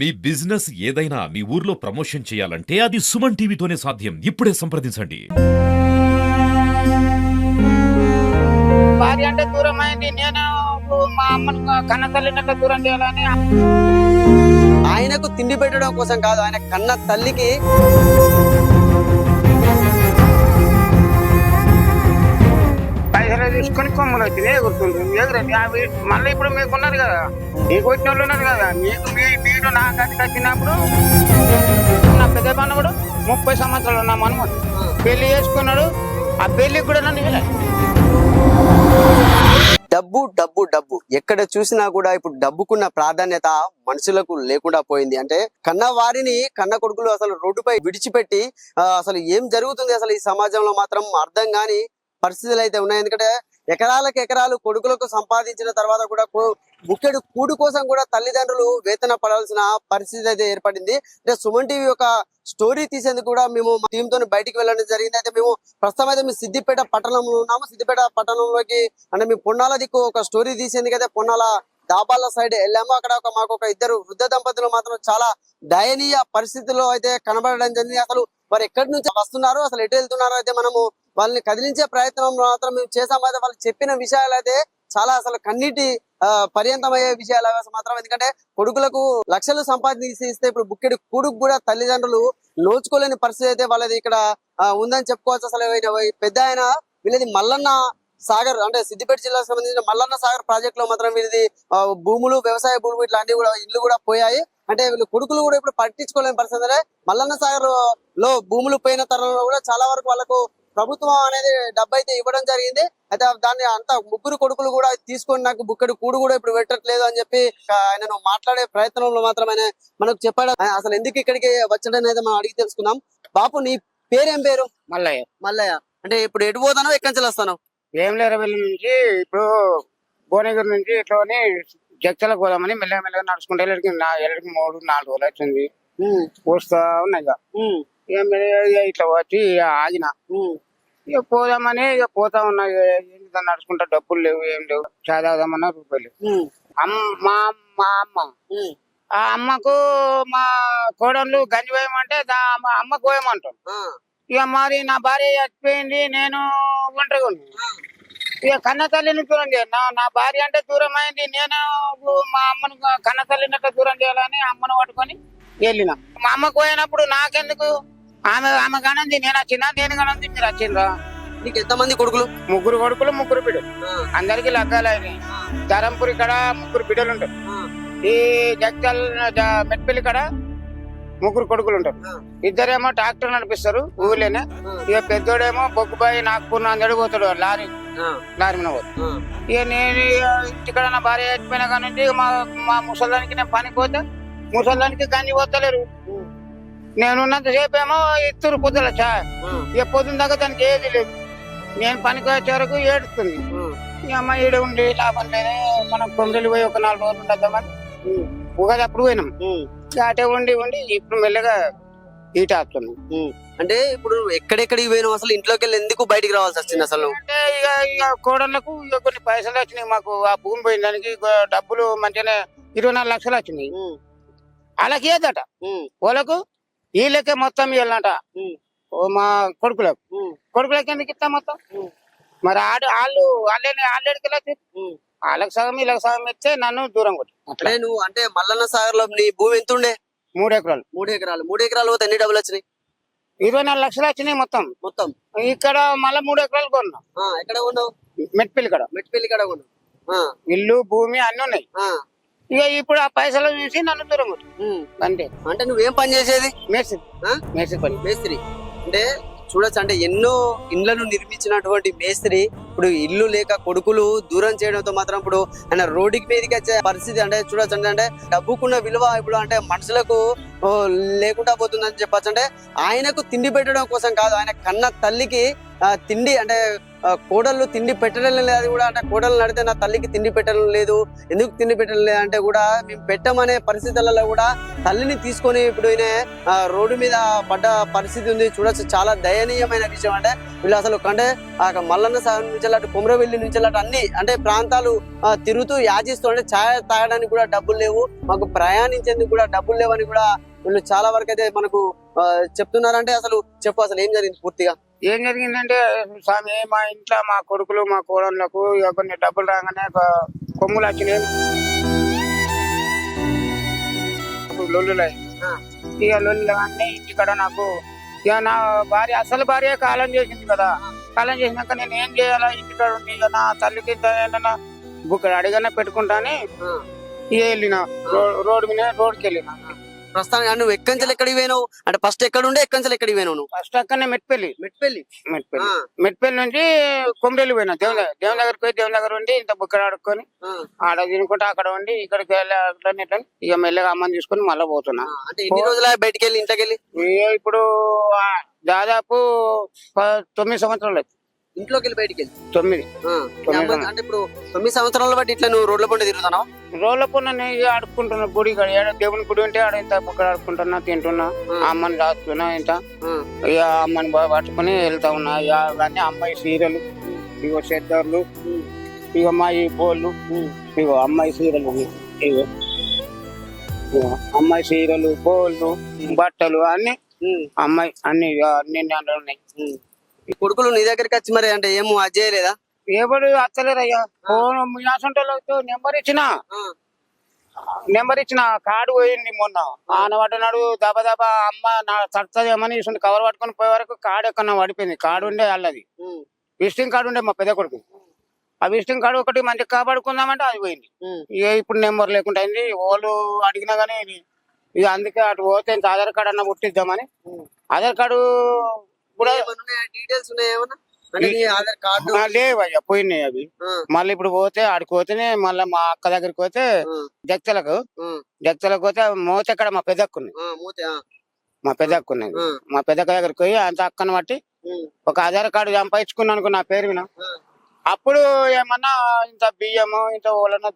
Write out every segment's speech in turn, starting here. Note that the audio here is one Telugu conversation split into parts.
మీ బిజినెస్ ఏదైనా మీ ఊర్లో ప్రమోషన్ చేయాలంటే అది సుమన్ టీవీతోనే సాధ్యం. ఇప్పుడే సంప్రదించండి. భార్య అంటే దూరం అయింది. నేను మా అమ్మను కన్న తల్లినట్టు దూరం చేయాలని ఆయనకు తిండి పెట్టడం కోసం కాదు ఆయన కన్న తల్లికి పైసలు తీసుకొని కొమ్మలు వచ్చింది ఎగురుతుంది ఎగురండి అవి మళ్ళీ ఇప్పుడు మీకు ఉన్నారు కదా. మీకు వచ్చిన వాళ్ళు ఉన్నారు కదా. మీకు మీ- మీరు నా కథకి వచ్చినప్పుడు నా పెద్ద కూడా ముప్పై సంవత్సరాలు ఉన్నాం మనవడు పెళ్ళి చేసుకున్నాడు. ఆ పెళ్ళికి కూడా నన్ను డబ్బు డబ్బు డబ్బు. ఎక్కడ చూసినా కూడా ఇప్పుడు డబ్బుకున్న ప్రాధాన్యత మనుషులకు లేకుండా పోయింది. అంటే కన్న వారిని కన్న కొడుకులు అసలు రోడ్డుపై విడిచిపెట్టి అసలు ఏం జరుగుతుంది అసలు ఈ సమాజంలో మాత్రం అర్థం కాని పరిస్థితులు అయితే ఉన్నాయి. ఎందుకంటే ఎకరాలకు ఎకరాలు కొడుకులకు సంపాదించిన తర్వాత కూడా ముఖ్యుడు కూడు కోసం కూడా తల్లిదండ్రులు వేతన పడాల్సిన పరిస్థితి అయితే ఏర్పడింది. అంటే సుమన్ టీవీ ఒక స్టోరీ తీసేందుకు కూడా మేము టీంతో బయటికి వెళ్ళడం జరిగింది. అయితే మేము ప్రస్తుతం అయితే మేము సిద్దిపేట పట్టణంలో ఉన్నాము. సిద్దిపేట పట్టణంలోకి అంటే మేము పొన్నాల దిక్కు ఒక స్టోరీ తీసేందుకు అయితే పొన్నాల దాబాల సైడ్ వెళ్ళాము. అక్కడ ఒక మాకు ఒక ఇద్దరు వృద్ధ దంపతులు మాత్రం చాలా దయనీయ పరిస్థితుల్లో అయితే కనబడడం జరిగింది. అసలు వారు ఎక్కడి నుంచి వస్తున్నారు? అసలు ఎటు వెళ్తున్నారో? అయితే మనము వాళ్ళని కదిలించే ప్రయత్నం మాత్రం మేము చేసాము అయితే వాళ్ళు చెప్పిన విషయాలు అయితే చాలా అసలు కన్నీటి పర్యంతమయ్యే విషయాలు మాత్రం. ఎందుకంటే కొడుకులకు లక్షలు సంపాదించి ఇస్తే ఇప్పుడు బుక్కెడు కొడుకు కూడా తల్లిదండ్రులు నోచుకోలేని పరిస్థితి అయితే వాళ్ళది ఇక్కడ ఉందని చెప్పుకోవచ్చు. అసలు పెద్ద ఆయన వీళ్ళది మల్లన్న సాగర్ అంటే సిద్దిపేట జిల్లాకు సంబంధించిన మల్లన్న సాగర్ ప్రాజెక్ట్లో మాత్రం వీళ్ళది భూములు వ్యవసాయ భూములు ఇట్లాంటివి కూడా ఇల్లు కూడా పోయాయి. అంటే వీళ్ళు కొడుకులు కూడా ఇప్పుడు పట్టించుకోలేని పరిస్థితి. అంటే మల్లన్న సాగర్లో భూములు పోయిన తరంలో కూడా చాలా వరకు వాళ్ళకు ప్రభుత్వం అనేది డబ్బు అయితే ఇవ్వడం జరిగింది. అయితే దాన్ని అంత ముగ్గురు కొడుకులు కూడా తీసుకొని నాకు బుక్కడి కూడు కూడా ఇప్పుడు పెట్టట్లేదు అని చెప్పి ఆ, ఆయనను మాట్లాడే ప్రయత్నంలో మాత్రం ఆయన మనకు చెప్పాడు. ఆయన అసలు ఎందుకు ఇక్కడికి వచ్చాడని అయితే మనం అడిగి తెలుసుకుందాం. బాపు నీ పేరేం పేరు? మల్లయ్య. మల్లయ్య. అంటే ఇప్పుడు ఎటు పోతానో ఎక్కడి నుంచి వస్తాను? ఏం లేరు వెళ్ళి నుంచి ఇప్పుడు భువనగిరి నుంచి ఇట్లోని జగతలకు పోదామని మెల్లగా మెల్లగా నడుచుకుంటే ఎల్లడికి మూడు నాలుగు రోజులు వచ్చింది వస్తా ఉన్నాయి ఇక. ఇట్లా వచ్చి ఆగిన. ఇక పోదామని ఇక పోతా ఉన్నా ఏంటి నడుచుకుంటా డబ్బులు లేవు ఏం లేవు. చదవదామన్నా రూపాయలు అమ్మ మా మా అమ్మ. ఆ అమ్మకు మా కోడళ్ళు గంజి పోయమంటే మా అమ్మకు పోయమంటాం ఇక మరి నా భార్య చచ్చిపోయింది నేను ఒంటరిగా. ఇక కన్న తల్లిని దూరం చేయాలి. నా భార్య అంటే దూరం అయింది నేను మా అమ్మను కన్న తల్లినట్టు దూరం చేయాలని అమ్మను పట్టుకొని వెళ్ళిన. మా అమ్మకు పోయినప్పుడు నాకెందుకు? ఆమె ఆమె కనంది నేను వచ్చినా నేను కనంది మీరు వచ్చిండ్రా? నీకు ఎంతమంది కొడుకులు? ముగ్గురు కొడుకులు ముగ్గురు బిడ్డలు. అందరికి లగ్గాలు అయినాయి. ధరంపూర్ ఇక్కడ ముగ్గురు బిడ్డలు ఉంటారు. ఈ జగజల్ మెట్పల్లి కాడ ముగ్గురు కొడుకులు ఉంటారు. ఇద్దరేమో ట్రాక్టర్ నడిపిస్తారు ఊళ్ళోనే ఇక పెద్దోడేమో బొగ్గుబాయి నాగపూర్ నాందేడు పోతాడు లారీ. లారీ మీద పోతాడు. ఇక నేను ఇక ఇంటికాడ నా భార్య చచ్చిపోయిన కానీ మా మా ముసలానికి నేను పనికి పోతే ముసలానికి గంజి పోతలేరు. నేనున్నంత సేపు ఏమో ఇస్తురు పొద్దుల చా ఇక పొద్దున్న దాకా దానికి ఏది లేదు. నేను పనికి వచ్చే వరకు ఏడుస్తుంది. ఈ అమ్మాయి ఈడ ఉండి లాభం లేదు. మనం కొమ్మరెల్లి పోయి ఒక నాలుగు రోజులు ఉండద్దామని ఉగాది అప్పుడు పోయినాం. అటే ఉండి ఉండి ఇప్పుడు మెల్లగా ఈట ఆపుతున్నాం అంటే ఇప్పుడు ఎక్కడెక్కడికి పోయినావు అసలు? ఇంట్లోకి వెళ్ళి ఎందుకు బయటికి రావాల్సి వచ్చింది అసలు? అంటే ఇక ఇక కోడళ్ళకు ఇక కొన్ని పైసలు వచ్చినాయి మాకు. ఆ భూమి పోయిన దానికి ఇక డబ్బులు మంచిగానే ఇరవై నాలుగు లక్షలు వచ్చినాయి. వాళ్ళకి ఏదట? వాళ్ళకు వీళ్ళకే మొత్తం ఇవ్వాలంట మా కొడుకులకు. కొడుకులకి ఎందుకు ఇస్తాం మొత్తం? మరి ఆడు వాళ్ళు వాళ్ళే వాళ్ళకి ఉమ్. వాళ్ళకి సగం వీళ్ళకి సగం ఇస్తే నన్ను దూరం కొట్టి. అట్లా నువ్వు అంటే మల్లన్న సాగర్లో నీ భూమి ఎంత ఉండే మూడు ఎకరాలు. మూడు ఎకరాలు. మూడు ఎకరాలు పోతే ఎన్ని డబ్బులు వచ్చినాయి? ఇరవై నాలుగు లక్షలు వచ్చినాయి మొత్తం. మొత్తం? ఇక్కడ మళ్ళీ మూడు ఎకరాలు కొన్నాం. ఎక్కడ ఉన్నావు మెట్పల్లి కడ. మెట్టిపల్లి కడ ఇల్లు భూమి అన్ని ఉన్నాయి. ఆ, ఇక ఇప్పుడు ఆ పైసలు చూసి నన్ను దూరం. అంతే అంటే నువ్వేం పని చేసేది? మేస్త్రి? మేస్త్రి పని. మేస్త్రి. అంటే చూడొచ్చు అంటే ఎన్నో ఇండ్లను నిర్మించినటువంటి మేస్త్రి ఇప్పుడు ఇల్లు లేక కొడుకులు దూరం చేయడంతో మాత్రం ఇప్పుడు ఆయన రోడ్డుకి మీదకి వచ్చే పరిస్థితి అంటే చూడొచ్చు అంటే అంటే డబ్బుకున్న విలువ ఇప్పుడు అంటే మనుషులకు లేకుండా పోతుందని చెప్పొచ్చు. అంటే ఆయనకు తిండి పెట్టడం కోసం కాదు ఆయన కన్న తల్లికి తిండి అంటే కోడళ్ళు తిండి పెట్టడం లేదు కూడా అంటే కోడలు నడితే నా తల్లికి తిండి పెట్టడం లేదు ఎందుకు తిండి పెట్టడం లేదు అంటే కూడా మేము పెట్టమనే పరిస్థితులలో కూడా తల్లిని తీసుకొని ఇప్పుడు ఈయన రోడ్డు మీద పడ్డ పరిస్థితి ఉంది. చూడొచ్చు చాలా దయనీయమైన విషయం అంటే వీళ్ళు అసలు అంటే ఆ మల్లన్న సాగర్ నుంచి అటు కుమ్రవెల్లి నుంచి అటు అన్ని అంటే ప్రాంతాలు తిరుగుతూ యాచిస్తూ అంటే ఛాయ తాగడానికి కూడా డబ్బులు లేవు. మాకు ప్రయాణించేందుకు కూడా డబ్బులు లేవని కూడా వీళ్ళు చాలా వరకు అయితే మనకు చెప్తున్నారంటే అసలు చెప్పు అసలు ఏం జరిగింది పూర్తిగా? ఏం జరిగిందంటే స్వామి మా ఇంట్లో మా కొడుకులు మా కోడళ్ళకు కొన్ని డబ్బులు రాగానే ఒక కొమ్ములు వచ్చినాయి. లొల్లులై. ఇక లొల్లు అన్నీ ఇంటికాడ నాకు ఇక నా భార్య అసలు భార్య కాలం చేసింది కదా. కాలం చేసినాక నేను ఏం చేయాలా? ఇంటికాడ ఉండి ఇక నా తల్లికి ఏదైనా బుక్ అడిగానే పెట్టుకుంటాని. ఇక వెళ్ళిన. రో- రోడ్డు మీద రోడ్డుకి వెళ్ళిన. ప్రస్తుతానికి నువ్వు ఎక్కంచెలు ఎక్కడికి పోయినావు? అంటే ఫస్ట్ ఎక్కడ ఉండే ఎక్కంచెలు ఎక్కడికి పోయినావు నువ్వు? ఫస్ట్ అక్కడనే మెట్పెల్లి. మెట్పల్లి. మెట్పెల్లి. మెట్పల్లి నుంచి కొమ్మరెల్లి పోయినా. దేవుని దగ్గర దేవుని దగ్గరికి పోయి దేవుని దగ్గర ఉండి ఇంత బుక్కడ ఆడుకొని ఆడ తినుకుంటా అక్కడ ఉండి ఇక్కడికి వెళ్ళి అట్లనే ఇట్లని ఇక మెల్లగా అమ్మని తీసుకొని మళ్ళీ పోతున్నా. అంటే ఎన్ని రోజుల బయటికి వెళ్ళి ఇంటికి వెళ్ళి? ఇప్పుడు దాదాపు తొమ్మిది సంవత్సరాలు. ఇంట్లోకి వెళ్ళి బయటికి వెళ్ళి. తొమ్మిది. ఆ. అంటే ఇప్పుడు తొమ్మిది సంవత్సరాల బట్టి ఇట్లా నువ్వు రోడ్ల పంట తిరుగుతున్నావు? రోజుల పొన్న నేను ఆడుకుంటున్నా గుడి కాడ. ఏడ దేవుని గుడి ఉంటే ఆడ ఇంత బుక్కడ ఆడుకుంటున్నా తింటున్నా. అమ్మని దాచుకున్నా ఇంత. ఇక అమ్మని బాగా పట్టుకుని వెళ్తా ఉన్నా. ఇక అవన్నీ అమ్మాయి సీరలు ఇగో చెద్దర్లు ఇక మా ఈ బోళ్ళు. ఇగో అమ్మాయి సీరలు. ఇగో. ఇగో అమ్మాయి సీరలు బోళ్ళు బట్టలు అన్ని అమ్మాయి అన్ని అన్ని దాంట్లో ఉన్నాయి. కొడుకులు నీ దగ్గరికి వచ్చి మరి అంటే ఏమో అది చేయలేదా? అత్తలేరయ్యా ఫోన్ యాసంటోళ్ళతో నెంబర్ ఇచ్చిన. నెంబర్ ఇచ్చిన కార్డు పోయింది మొన్న. ఆనబడ్డనాడు దబ దబ అమ్మ నా తడుతుందేమని ఇటువంటి కవర్ పట్టుకొని పోయే వరకు కార్డు ఎక్కడ పడిపోయింది. కార్డు ఉండే వాళ్ళది. విజిటింగ్ కార్డు ఉండే మా పెద్ద కొడుకు. ఆ విజిటింగ్ కార్డు ఒకటి మంచిగా కాపాడుకుందామంటే అది పోయింది. ఇక ఇప్పుడు నెంబర్ లేకుండా అయింది. వాళ్ళు అడిగినా కానీ ఇక అందుకే అటు పోతే ఆధార్ కార్డు అన్న పుట్టిద్దామని. ఆధార్ కార్డు డీటెయిల్స్ లేవయ్యా పోయినాయి అవి. మళ్ళీ ఇప్పుడు పోతే ఆడికి పోతేనే మళ్ళీ మా అక్క దగ్గరికి పోతే జక్తలకు జక్తలకు పోతే మోత ఎక్కడ మా పెద్దక్కు ఉంది మూతే మా పెద్దక్కు ఉన్నది మా పెద్దక్క దగ్గరికి పోయి అంత అక్కను బట్టి ఒక ఆధార్ కార్డు సంపాదించుకున్నాను నా పేరు విన. అప్పుడు ఏమన్నా ఇంత బియ్యము ఇంత ఓలన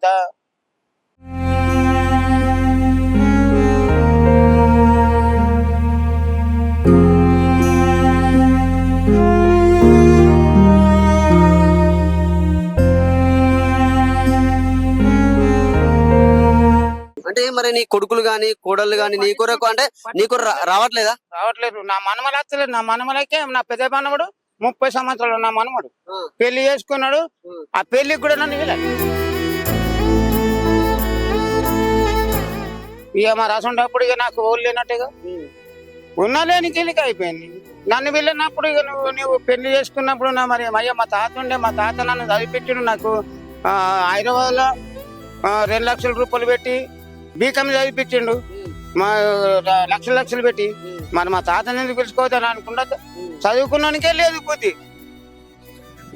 అంటే మరి నీ కొడుకులు గాని కోడళ్ళు గాని నీ కొరకు అంటే నీ కొరకు రా- రావట్లేదా? రావట్లేదు. నా మనమలు వస్తలేదు నా మనమలకే నా పెద్ద మనవడు ముప్పై సంవత్సరాలు నా మనవడు. పెళ్ళి చేసుకున్నాడు. ఆ. పెళ్ళికి కూడా నన్ను వెళ్ళాలి ఇక మా రాసుండప్పుడు ఇక నాకు ఓళ్ళు లేనట్టుగా ఉన్నా లేని కిలిక అయిపోయింది. నన్ను వెళ్ళినప్పుడు ఇక నువ్వు నువ్వు పెళ్ళి చేసుకున్నప్పుడు నా మరి అయ్యా మా తాత ఉండే మా తాత నన్ను చదివిపించుడు నాకు. ఆ, హైదరాబాద్లో రెండు లక్షల రూపాయలు పెట్టి బీకామ్ చదివిపించిండు. మా లక్షలు లక్షలు పెట్టి. మరి మా తాతని ఎందుకు పిలుచుకోవద్దని అనుకుంటా? చదువుకున్నానికే లేదు బుద్ధి.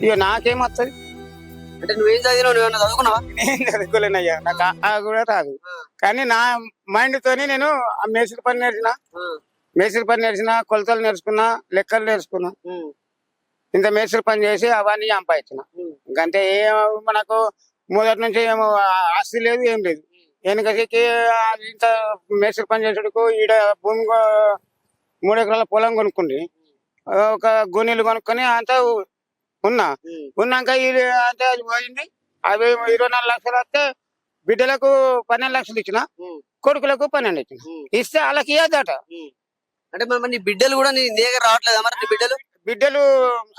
ఇక నాకేం వస్తుంది? అంటే నువ్వేం చదివినావు? నువ్వు చదువుకున్నావా? నేను చదువుకోలేనయ్యా. నాకు ఆ- కూడా రాదు. కానీ నా మైండ్ తోని నేను ఆ పని నేర్చిన. మేస్త్రి పని నేర్చిన కొలతలు నేర్చుకున్నా లెక్కలు నేర్చుకున్నా. ఇంత మేస్త్రి పని చేసి అవన్నీ సంపాదించిన. ఇంకంటే ఏం మనకు మొదటి నుంచి ఏమో ఆస్తి లేదు ఏం లేదు. వెనకకి ఇంత మేస్త్రి పని చేసేటకు ఈడ భూమి మూడు ఎకరాల పొలం కొనుక్కుంది. ఒక గోనెలు కొనుక్కొని అంతా ఉన్నా. ఉన్నాక ఇది అంతా అది పోయింది. అవి ఇరవై నాలుగు లక్షలు వస్తే బిడ్డలకు పన్నెండు లక్షలు ఇచ్చిన కొడుకులకు పన్నెండు ఇచ్చిన. ఇస్తే వాళ్ళకి ఇవ్వదట అంటే మరి బిడ్డలు కూడా నీ దగ్గర రావట్లేదా మరి బిడ్డలు? బిడ్డలు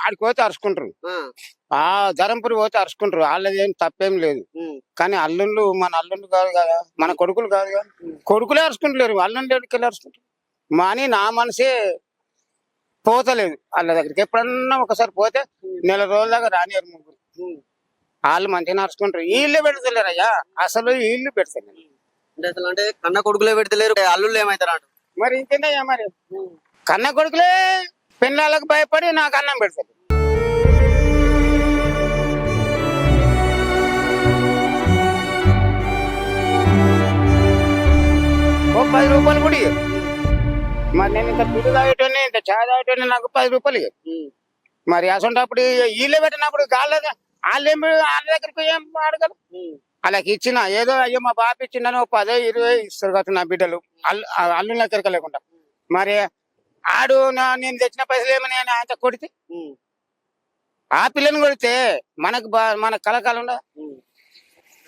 ఆడికి పోతే అరుచుకుంటారు. ఆ. ధరంపురి పోతే అరుచుకుంటారు. వాళ్ళది ఏం తప్పేం లేదు. కానీ అల్లుళ్ళు మన అల్లుళ్ళు కాదు కదా మన కొడుకులు కాదు కదా. కొడుకులే అరుచుకుంటలేరు. అల్లుళ్ళు ఎక్కడికి అరుచుకుంటారు? మాని నా మనసే పోతలేదు. వాళ్ళ దగ్గరికి ఎప్పుడన్నా ఒకసారి పోతే నెల రోజుల దాకా రానియరు ముగ్గురు. వాళ్ళు మంచిగా నడుచుకుంటారు వీళ్ళే పెడతలేరు అయ్యా. అసలు వీళ్ళు పెడతలేరు. అంటే అసలు అంటే కన్న కొడుకులే పెడతలేరు. అల్లుళ్ళు ఏమైతారు మరి ఇంకేందయ్యా మరి? కన్న కొడుకులే పిల్లలకు భయపడి నాకు అన్నం పెడతారు ఓ పది రూపాయలు కూడా. మరి నేను ఇంత పిల్లు తాగేటోని ఇంత చాయ్ తాగేటోని నాకు పది రూపాయలు ఇయ్యరు. మరి అసలు వీళ్ళే పెట్టినప్పుడు గాళ్ళ వాళ్ళేం వాళ్ళ దగ్గరికి ఏం అడగరు? వాళ్ళకి ఇచ్చిన ఏదో అయ్యో మా బాప ఇచ్చిందని ఒక పదే ఇరవై ఇస్తారు కదా నా బిడ్డలు. అల్లు అల్లు దగ్గరికి లేకుండా మరి ఆడు నా- నేను తెచ్చిన పైసలు ఏమని ఆయన కొడితే? ఆ పిల్లని కొడితే మనకు మన కలకాలం ఉండదు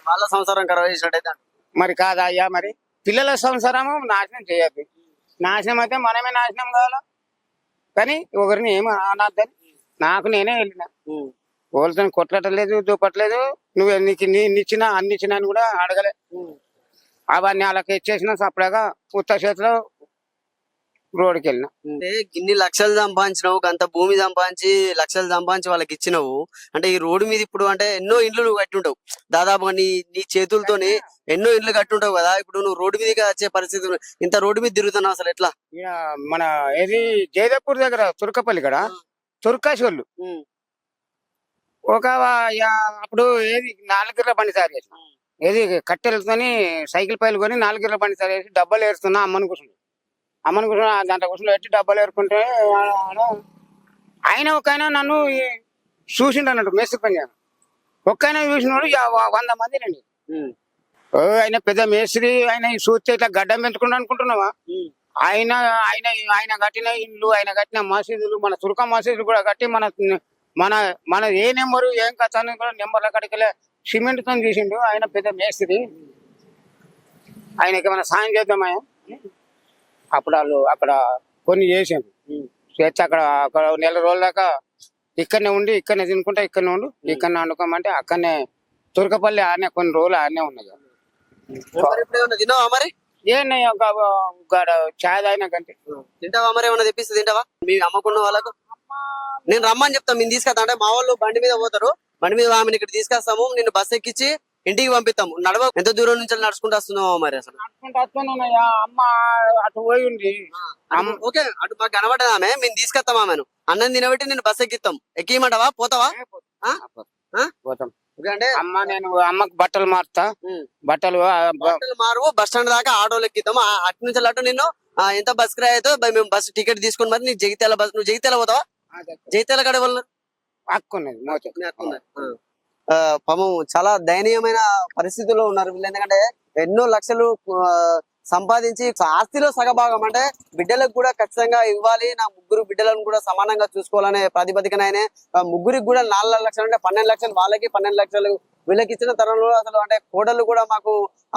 వాళ్ళ సంసారం ఖరాబ్ చేసినట్టయితే మరి కాదా అయ్యా మరి? పిల్లల సంసారము నాశనం చేయద్దు. నాశనం అయితే మనమే నాశనం కావాలా? కానీ ఒకరిని ఏమి అనద్దని నాకు నేనే వెళ్ళిన. వాళ్ళతో కొట్టలేదు దూపట్లేదు. నువ్వు నీకు నిచ్చిన అన్ని ఇచ్చిన అని కూడా అడగలే. అవన్నీ వాళ్ళకి ఇచ్చేసిన సపరేగా ఉత్త చేతిలో రోడ్డుకి వెళ్ళిన అంటే ఇన్ని లక్షలు సంపాదించినావు అంత భూమి సంపాదించి లక్షలు సంపాదించి వాళ్ళకి ఇచ్చినావు. అంటే ఈ రోడ్డు మీద ఇప్పుడు అంటే ఎన్నో ఇండ్లు నువ్వు కట్టుంటావు. దాదాపుగా నీ నీ చేతులతోని ఎన్నో ఇండ్లు కట్టుంటావు కదా. ఇప్పుడు నువ్వు రోడ్డు మీదకి వచ్చే పరిస్థితి. ఇంత రోడ్డు మీద తిరుగుతున్నావు అసలు ఎట్లా? మన ఏది జయదేపూర్ దగ్గర తుర్కపల్లి తుర్కాసి వాళ్ళు ఒక అప్పుడు ఏది బండి తయారు చేసిన. ఏది కట్టెలతోని సైకిల్ పైలు కొని నాలుగుల బండి తయారు చేసి డబ్బాలు ఏరుతున్నా అమ్మని కూర్చుని అమ్మని కూర్చుని దాంట్లో కూర్చుని పెట్టి డబ్బాలు ఏరుకుంటే ఆయన ఒక ఆయన నన్ను చూసిండు అన్నట్టు మేస్త్రి పని. ఒక్క ఆయన చూసినాడు వంద మంది రండి. ఓ ఆయన పెద్ద మేస్త్రి ఆయన చూస్తే ఇట్లా గడ్డం పెంచుకుంటా అనుకుంటున్నావా? ఆయన ఆయన ఆయన కట్టిన ఇల్లు ఆయన కట్టిన మసీదులు మన తుర్క మసీదులు కూడా కట్టి మన మన మన ఏ నెంబరు ఏం కథ అని కూడా నెంబర్ల కడికలే సిమెంట్తో తీసిండు. ఆయన పెద్ద మేస్త్రి. ఆయనకి ఏమైనా సాయం చేద్దామా? అప్పుడు వాళ్ళు అక్కడ కొన్ని చేసాను చేస్తే అక్కడ అక్కడ నెల రోజుల దాకా ఇక్కడనే ఉండి ఇక్కడనే తినుకుంటా ఇక్కడనే ఉండు ఇక్కడనే వండుకోమంటే అక్కడనే తుర్కపల్లి ఆడనే కొన్ని రోజులు ఆడనే ఉన్నాయి మరి? ఏమన్నా చాయ్ తింటావా మరి? ఏమన్నా తెప్పిస్తే తింటావా? మీ అమ్మకున్న వాళ్ళకు? నేను రమ్మని చెప్తాను మేము తీసుకొస్తా అంటే మా వాళ్ళు బండి మీద పోతారు. బండి మీద ఆమెను ఇక్కడ తీసుకొస్తాము నిన్ను బస్ ఎక్కించి ఇంటికి పంపిస్తాము నడవ ఎంత దూరం నుంచి నడుచుకుంటూ వస్తున్నావా మరి అసలు? అమ్మ అటు ఓకే అటు మాకు కనబడదు ఆమె. మేము తీసుకొస్తాం ఆమెను. అన్నం తినబెట్టి నేను బస్ ఎక్కిస్తాం. ఎక్కియమంటావా? పోతావా? పోతాం. అంటే అమ్మ నేను అమ్మకు బట్టలు మారుతా. బట్టలు ఆ, బ- బస్సులు మారు బస్ స్టాండ్ దాకా ఆటోలు ఎక్కిస్తాం ఆ- అటు నుంచి అటు నిన్ను ఎంత బస్ కిరాయి అయితే బై- మేము బస్ టికెట్ తీసుకుని మరి నీకు జగిత్యాల బస్ నువ్వు జగిత్యాల పోతావా? జగిత్యాల. కాడ వాళ్ళు హక్కున్నది మోత పాపం చాలా దయనీయమైన పరిస్థితుల్లో ఉన్నారు వీళ్ళు. ఎందుకంటే ఎన్నో లక్షలు సంపాదించి ఆస్తిలో సగభాగం అంటే బిడ్డలకు కూడా ఖచ్చితంగా ఇవ్వాలి. నా ముగ్గురు బిడ్డలను కూడా సమానంగా చూసుకోవాలనే ప్రాతిపదికన ఆయన ముగ్గురికి కూడా నాలుగు లక్షలు అంటే పన్నెండు లక్షలు వాళ్ళకి పన్నెండు లక్షలు వీళ్ళకి ఇచ్చిన తరంలో అసలు అంటే కోడలు కూడా మాకు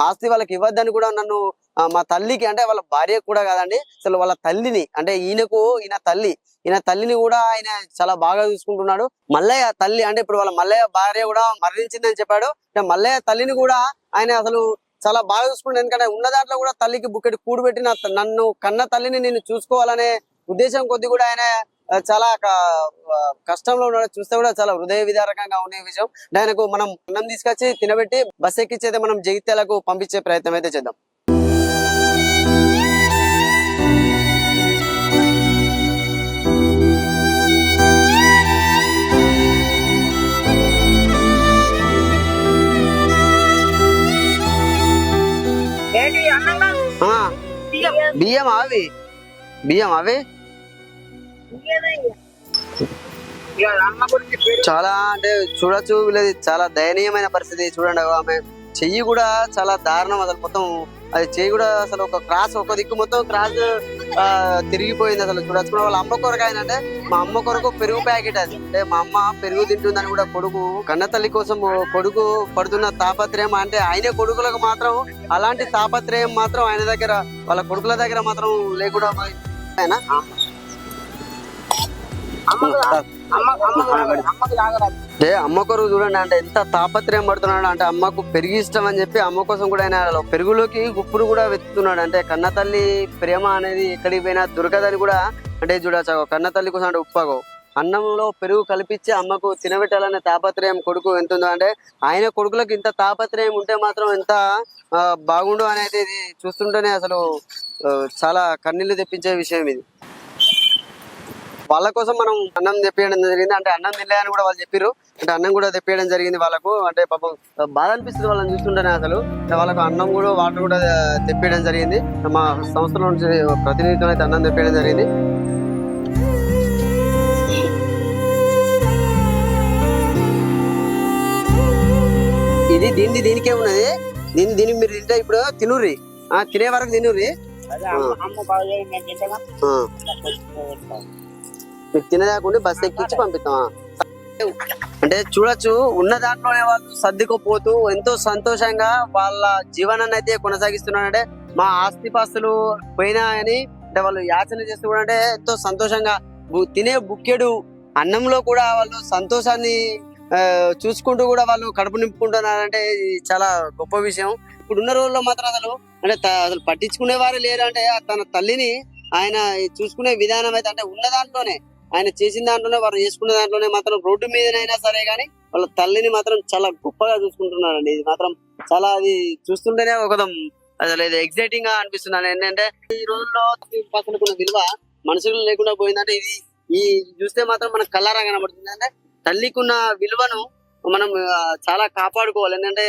ఆస్తి వాళ్ళకి ఇవ్వద్దని కూడా నన్ను మా తల్లికి అంటే వాళ్ళ భార్య కూడా కాదండి. అసలు వాళ్ళ తల్లిని అంటే ఈయనకు ఈయన తల్లి ఈయన తల్లిని కూడా ఆయన చాలా బాగా చూసుకుంటున్నాడు. మల్లయ్య తల్లి అంటే ఇప్పుడు వాళ్ళ మల్లయ్య భార్య కూడా మరణించిందని చెప్పాడు. అంటే మల్లయ్య తల్లిని కూడా ఆయన అసలు చాలా బాగా చూసుకుంటాడు ఎందుకంటే ఉన్న దాంట్లో కూడా తల్లికి బుక్కెట్ కూడు నన్ను కన్న తల్లిని నేను చూసుకోవాలనే ఉద్దేశం కొద్ది కూడా ఆయన చాలా కష్టంలో ఉన్నాడు. చూస్తే కూడా చాలా హృదయ విదారకంగా ఉండే విషయం. ఆయనకు మనం అన్నం తీసుకొచ్చి తినబెట్టి బస్ ఎక్కించి మనం జగిత్యాలకు పంపించే ప్రయత్నం అయితే చేద్దాం. బియ్యం అవి బియ్యం అవి చాలా అంటే చూడొచ్చు వీళ్ళది చాలా దయనీయమైన పరిస్థితి. చూడండి ఆమె చెయ్యి కూడా చాలా దారుణం. అసలు మొత్తం అది చేయి కూడా అసలు ఒక క్రాస్ ఒక దిక్కు మొత్తం క్రాస్ తిరిగిపోయింది అసలు. చూడచ్చు వాళ్ళ అమ్మ కొరకు అంటే మా అమ్మ కొరకు పెరుగు ప్యాకెట్ అది. అంటే మా అమ్మ పెరుగు తింటుందని కూడా కొడుకు కన్న తల్లి కోసం కొడుకు పడుతున్న తాపత్రయం అంటే ఆయన కొడుకులకు మాత్రం అలాంటి తాపత్రయం మాత్రం ఆయన దగ్గర వాళ్ళ కొడుకుల దగ్గర మాత్రం లేకుండా ఆయన అంటే అమ్మ కొరకు చూడండి అంటే ఎంత తాపత్రయం పడుతున్నాడు అంటే అమ్మకు పెరుగు ఇష్టం అని చెప్పి అమ్మ కోసం కూడా ఆయన పెరుగులోకి గుప్పుడు కూడా వెతుకుతున్నాడు. అంటే కన్న తల్లి ప్రేమ అనేది ఎక్కడికి పోయినా దొరకదని కూడా అంటే చూడచ్చు కన్న తల్లి కోసం అంటే ఉప్పగో అన్నంలో పెరుగు కలిపించి అమ్మకు తినబెట్టాలనే తాపత్రయం కొడుకు ఎంత ఉందో అంటే ఆయన కొడుకులకు ఇంత తాపత్రయం ఉంటే మాత్రం ఎంత బాగుండు అనేది ఇది చూస్తుంటేనే అసలు చాలా కన్నీళ్ళు తెప్పించే విషయం ఇది. వాళ్ళ కోసం మనం అన్నం తెప్పేయడం జరిగింది. అంటే అన్నం తినలేదని కూడా వాళ్ళు చెప్పారు అంటే అన్నం కూడా తెప్పించడం జరిగింది వాళ్ళకు. అంటే పాపం బాధ అనిపిస్తుంది వాళ్ళని చూస్తుంటేనే అసలు. వాళ్ళకు అన్నం కూడా వాటర్ కూడా తెప్పించడం జరిగింది. మా సంస్థలో నుంచి ప్రతినిధితో అయితే అన్నం తెప్పేయడం జరిగింది. ఇది దీన్ని దీనికే ఉన్నది. దీన్ని దీనికి మీరు తింటే ఇప్పుడు తినుర్రి. తినే వరకు తినుర్రి. మీరు తినదాకుండా బస్ ఎక్కించి పంపిస్తాం. అంటే చూడొచ్చు ఉన్న దాంట్లోనే వాళ్ళు సర్దుకుపోతూ ఎంతో సంతోషంగా వాళ్ళ జీవనాన్ని అయితే కొనసాగిస్తున్నారంటే మా ఆస్తిపాస్తులు పోయినా అని అంటే వాళ్ళు యాచన చేస్తూ కూడా అంటే ఎంతో సంతోషంగా తినే బుక్కెడు అన్నంలో కూడా వాళ్ళు సంతోషాన్ని చూసుకుంటూ కూడా వాళ్ళు కడుపు నింపుకుంటున్నారంటే ఇది చాలా గొప్ప విషయం. ఇప్పుడు ఉన్న రోజుల్లో మాత్రం అసలు అంటే అసలు పట్టించుకునే వారు లేరు అంటే తన తల్లిని ఆయన చూసుకునే విధానం అయితే అంటే ఉన్న దాంట్లోనే ఆయన చేసిన దాంట్లోనే వారు చేసుకున్న దాంట్లోనే మాత్రం రోడ్డు మీదనైనా సరే కానీ వాళ్ళ తల్లిని మాత్రం చాలా గొప్పగా చూసుకుంటున్నారండి ఇది మాత్రం చాలా అది చూస్తుంటేనే ఒక అసలు ఇది ఎగ్జైటింగ్గా అనిపిస్తున్నాను ఏంటంటే ఈ రోజుల్లో పక్కనకున్న విలువ మనుషులు లేకుండా పోయిందంటే ఇది ఈ చూస్తే మాత్రం మనకు కల్లారా కనబడుతుంది. అంటే తల్లికున్న విలువను మనం చాలా కాపాడుకోవాలి. ఎందుకంటే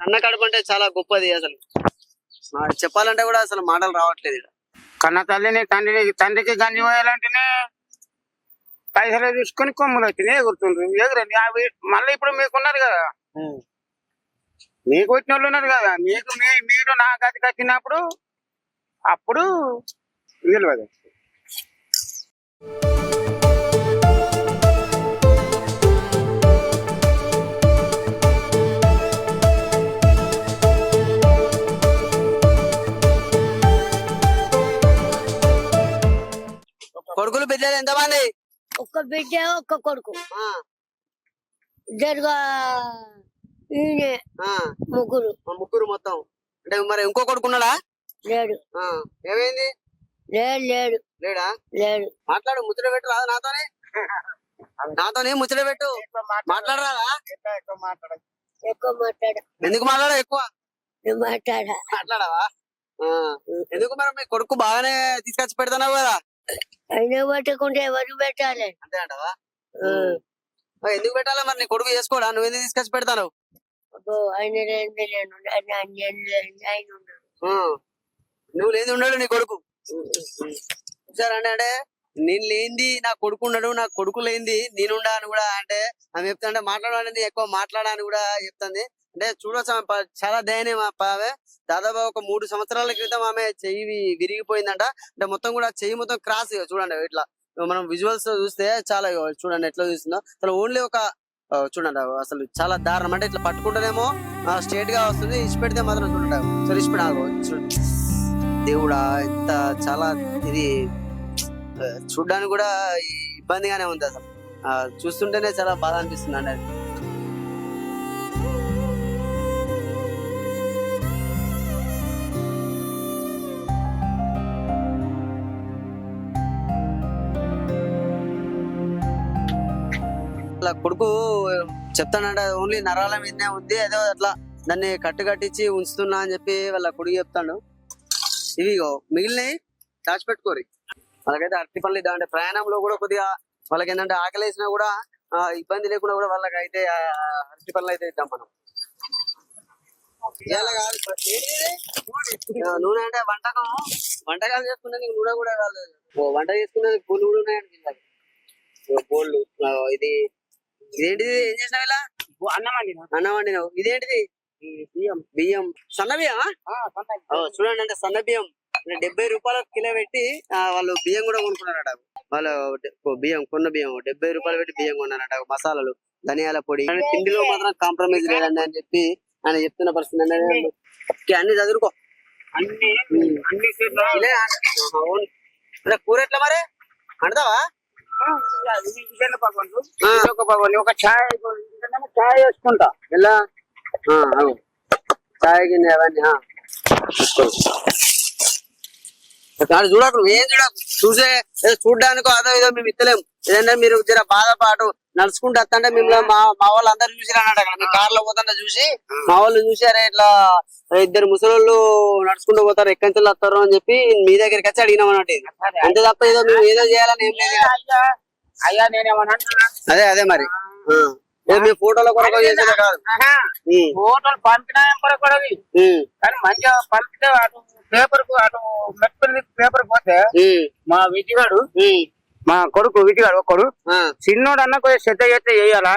కన్న కడుపు అంటే చాలా గొప్పది అసలు. చెప్పాలంటే కూడా అసలు మాటలు రావట్లేదు. కన్న తల్లిని తండ్రిని తండ్రికి గంజి పోయాలంటేనే పైసలు తీసుకొని కొమ్ములు వచ్చినాయి ఎగురుతుండ్రు. ఎగురండి. అవి మళ్ళీ ఇప్పుడు మీకున్నారు కదా. మీకు వచ్చిన వాళ్ళు ఉన్నారు కదా. మీకు మీరు నా గదికి వచ్చినప్పుడు అప్పుడు విలువదు కొడుకులు బిడ్డలు ఎంతమంది? ఒక్క బిడ్డ ఒక్క కొడుకు. ఈయన ఆ, ముగ్గురు. మా ముగ్గురు మొత్తం. అంటే మరి ఇంకో కొడుకు ఉన్నాడా? లేడు. ఆ, ఏమైంది? లేడు లేడు. లేడా? లేడు. మాట్లాడు ముచ్చట పెట్టు రాదు నాతోనే? నాతోనే ముచ్చట పెట్టు. మాట్లాడరాదా? ఎక్కువ మాట్లాడ. ఎక్కువ మాట్లాడ. ఎందుకు మాట్లాడవు ఎక్కువ? మాట్లాడ. మాట్లాడవా? ఆ, ఎందుకు మరి మీ కొడుకు బాగానే తీసుకొచ్చి పెడతావు కదా? ఆయన పట్టుకుంటే ఎవరు పెట్టాలి? అంతే అంటవా? ఎందుకు పెట్టాలా? మరి నీ కొడుకు చేసుకోడా? నువ్వు ఎందుకు తీసుకొచ్చి ఆయన ఉన్నాడు. నువ్వు లేదు ఉన్నాడు నీ కొడుకు. సరే అంటే అంటే నేను లేనిది నా కొడుకు ఉన్నాడు నా కొడుకు లేనిది నేనుండా అని కూడా అంటే ఆమె చెప్తా అంటే మాట్లాడాలని ఎక్కువ మాట్లాడని కూడా చెప్తుంది. అంటే చూడొచ్చు ఆమె చాలా దయనీయం పావే ఆమె. దాదాపు ఒక మూడు సంవత్సరాల క్రితం ఆమె చెయ్యి విరిగిపోయిందంట. అంటే మొత్తం కూడా చెయ్యి మొత్తం క్రాస్ చూడండి ఇట్లా. మనం విజువల్స్ చూస్తే చాలా చూడండి ఎట్లా చూస్తుందో. అసలు ఓన్లీ ఒక చూడండి అసలు చాలా దారుణం. అంటే ఇట్లా పట్టుకుంటేనేమో స్ట్రేట్గా వస్తుంది. ఇచ్చి పెడితే మాత్రం చూడండి సరే ఇచ్చి పెడాలి దేవుడా ఇంత చాలా ఇది చూడడానికి చూడ్డానికి కూడా ఇబ్బందిగానే ఉంది అసలు. చూస్తుంటేనే చాలా బాధ అనిపిస్తుంది అండి. అట్లా కొడుకు చెప్తానంట ఓన్లీ నరాల మీదనే ఉంది ఏదో అట్లా దాన్ని కట్టు కట్టించి ఉంచుతున్నా అని చెప్పి వాళ్ళ కొడుకు చెప్తాడు. ఇవి మిగిలినవి దాచిపెట్టుకోరి. వాళ్ళకైతే అరటి పనులు అంటే ప్రయాణంలో కూడా కొద్దిగా వాళ్ళకి ఏంటంటే ఆకలి వేసినా కూడా ఇబ్బంది లేకుండా కూడా వాళ్ళకి అయితే అరటి పనులు అయితే ఇద్దాం మనం. నూనె అంటే వంటకం. వంటకాలు చేసుకునేది నూనె కూడా రాలేదు వంట చేసుకునే పూలు కూడా ఉన్నాయండి కింద. బోళ్ళు ఇది ఇదేంటిది? ఏం చేసినావు ఇలా? అన్నం అండి అన్నం వండినావు. ఇదేంటిది? బియ్యం. బియ్యం. సన్న బియ్యం. చూడండి అంటే సన్న బియ్యం. డెబ్బై రూపాయల కిలో పెట్టి వాళ్ళు బియ్యం కూడా కొనుక్కున్నారట. వాళ్ళు బియ్యం కొన్న బియ్యం. డెబ్బై రూపాయలు పెట్టి బియ్యం కొన్నారట. మసాలాలు ధనియాల పొడి. తిండిలో మాత్రం కాంప్రమైజ్ లేదండి అని చెప్పి ఆయన చెప్తున్న పరిస్థితి అన్ని. చదువుకో. అన్ని. కూర ఎట్లా మరి? అంటావా? ఇదొక పగవంతు. ఒక ఛాయ్ ఛాయ్ వేసుకుంటా అవు. చాయ్ గిన్నె అవన్నీ. కానీ చూడకు ఏం చూడకు చూసే చూడ్డానికో అదో ఏదో మేము ఇస్తలేం ఏదంటే మీరు జర బాధపాటు నడుచుకుంటూ వస్తుంటే మిమ్మల్ని మా మా వాళ్ళు అందరు చూసి అన్నట్టు అక్కడ. మీ కార్లో పోతుంటే చూసి మా వాళ్ళు చూసి అరే ఇట్లా ఇద్దరు ముసలోళ్ళు నడుచుకుంటూ పోతారు ఎక్కడి నుంచి వస్తారు అని చెప్పి మీ దగ్గరికి వచ్చి అడిగినాం అన్నట్టు. అంతే తప్ప ఏదో మేము ఏదో చేయాలని ఏం లేదు. అయ్యా నేనేమన్నా? అదే అదే మరి. మీ ఫోటోల కొరకు చేసేదే కాదు. ఫోటోలు పంపినా కొరకూడదు ఉమ్, కానీ మంచిగా పంపితే అటు పేపర్కు అటు మెట్టుకుని పేపర్ పోతే మా విజయగాడు ఉమ్. మా కొడుకు విజయగాడు ఒక్కడు ఆ, చిన్నోడు అన్న కొంచెం శ్రద్ధ చేస్తే చేయాలా.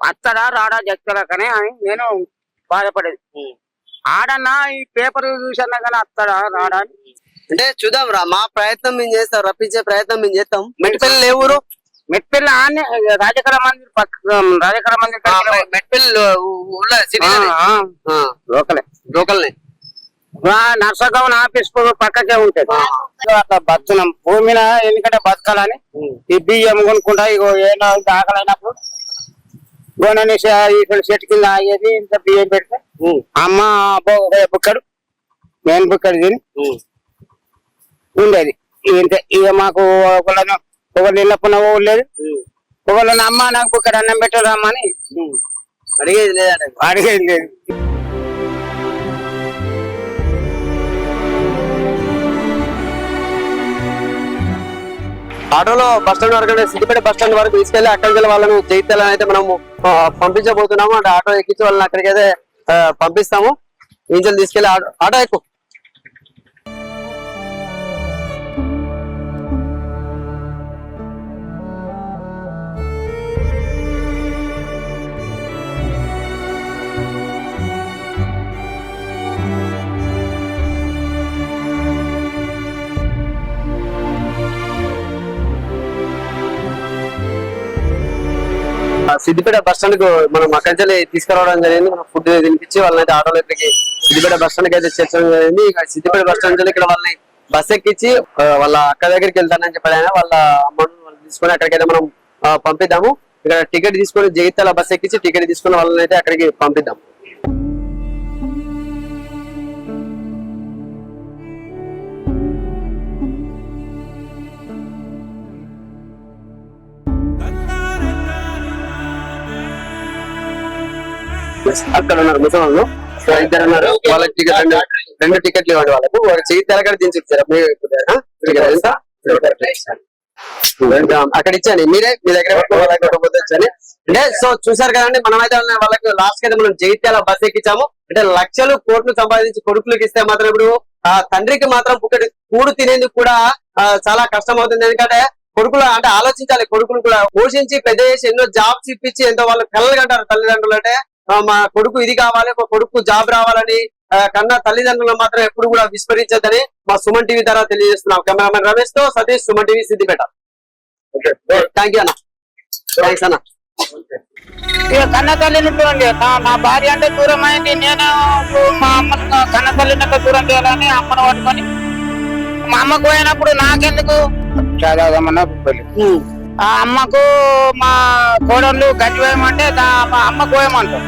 అత్తడా రాడా జక్కలా కానీ అని నేను బాధపడేది. ఆడన్నా ఈ పేపర్ చూసన్నా కానీ అత్తడా రాడా? అంటే చూద్దాం రా మా ప్రయత్నం మేము చేస్తాం రప్పించే ప్రయత్నం మేము చేస్తాం. మెట్టిపల్లి ఏ ఊరు? మెట్పిల్ల ఆనే రాజకర మందిర్ పక్క రాజకర మందిర్ ఆ, లోకలే. లోకల్ని. నర్సగౌన్ ఆఫీస్ పక్కకే ఉంటది. అట్లా బతున్నాం భూమిన ఎందుకంటే బతకాలని ఈ బియ్యం కొనుక్కుంటా ఇగో ఏదో ఆకలైనప్పుడు గోనని ఇక్కడ చెట్టు కింద ఆగేది ఇంత బియ్యం పెడితే అమ్మ బుక్కడు? నేను బుక్కడు తిని ఉండేది. ఇంతే. ఇక మాకు ఒకళ్ళను ఒకళ్ళు ఇళ్ళకున్న ఊరు లేదు. ఒకళ్ళని అమ్మ నాకు బుక్కడు అన్నం పెట్టరమ్మా అని అడిగేది లేదంటే. అడిగేది లేదు. ఆటోలో బస్ స్టాండ్ వరకు అంటే సిద్దిపేట బస్ స్టాండ్ వరకు తీసుకెళ్ళి అక్కడికి వెళ్ళి వాళ్ళని జైత్యాలని అయితే మనము పంపించబోతున్నాము. అంటే ఆటో ఎక్కించి వాళ్ళని అక్కడికైతే అయితే పంపిస్తాము. ఇంజన్ తీసుకెళ్ళి ఆటో ఎక్కువ సిద్దిపేట బస్ స్టాండ్కు మనం అక్కడి తీసుకురావడం జరిగింది. మనం ఫుడ్ తినిపించి వాళ్ళని అయితే ఆటోలో ఇక్కడికి సిద్దిపేట బస్ స్టాండ్కి అయితే చేర్చడం జరిగింది. ఇక సిద్దిపేట బస్ స్టాండ్ ఇక్కడ వాళ్ళని బస్ ఎక్కించి వాళ్ళ అక్క దగ్గరికి వెళ్తానని చెప్పాడు ఆయన. వాళ్ళ అమ్మను తీసుకొని అక్కడికైతే మనం పంపిద్దాము. ఇక్కడ టికెట్ తీసుకొని జగిత్యాల బస్ ఎక్కించి టికెట్ తీసుకుని వాళ్ళని అయితే అక్కడికి పంపిద్దాం అక్కడ ఉన్నారు ముసలి సో ఇద్దరు ఉన్నారు వాళ్ళకి టికెట్ రెండు రెండు టికెట్లు ఇవ్వండి వాళ్ళకు మీరు ఆ? టికెట్ ఎంత? రెండు, అక్కడ ఇచ్చాను మీరే మీ దగ్గర ఇచ్చాను అంటే సో చూసారు కదండి మనమైతే వాళ్ళకి లాస్ట్ అయితే మనం జగిత్యాల బస్ ఎక్కించాము అంటే లక్షలు కోట్లు సంపాదించి కొడుకులకు ఇస్తే మాత్రం ఇప్పుడు ఆ తండ్రికి మాత్రం ఒకటి కూడు తినేందుకు కూడా చాలా కష్టం అవుతుంది ఎందుకంటే కొడుకులు అంటే ఆలోచించాలి కొడుకులు కూడా పోషించి పెద్ద చేసి ఎన్నో జాబ్స్ ఇప్పించి ఎంతో వాళ్ళు కలలు కంటారు తల్లిదండ్రులు అంటే మా కొడుకు ఇది కావాలి మా కొడుకు జాబ్ రావాలని కన్నా తల్లిదండ్రులు మాత్రం ఎప్పుడు కూడా విస్మరించదని మా సుమన్ టీవీ ద్వారా తెలియజేస్తున్నాం. Cameraman రమేష్తో Satish Suman TV Siddipet. Thank you అన్న. థ్యాంక్స్ అన్న. ఇక కన్న తల్లిని చూడండి. నా నా భార్య అంటే దూరం అయింది. నేను మా అమ్మ కన్న తల్లిని దూరం చేయాలని అమ్మను పట్టుకొని మా అమ్మకు పోయినప్పుడు నాకెందుకు? చదవమన్నా ఆ అమ్మకు మా కోడళ్ళు గంజి వేయమంటే మా అమ్మకు పోయమంటారు.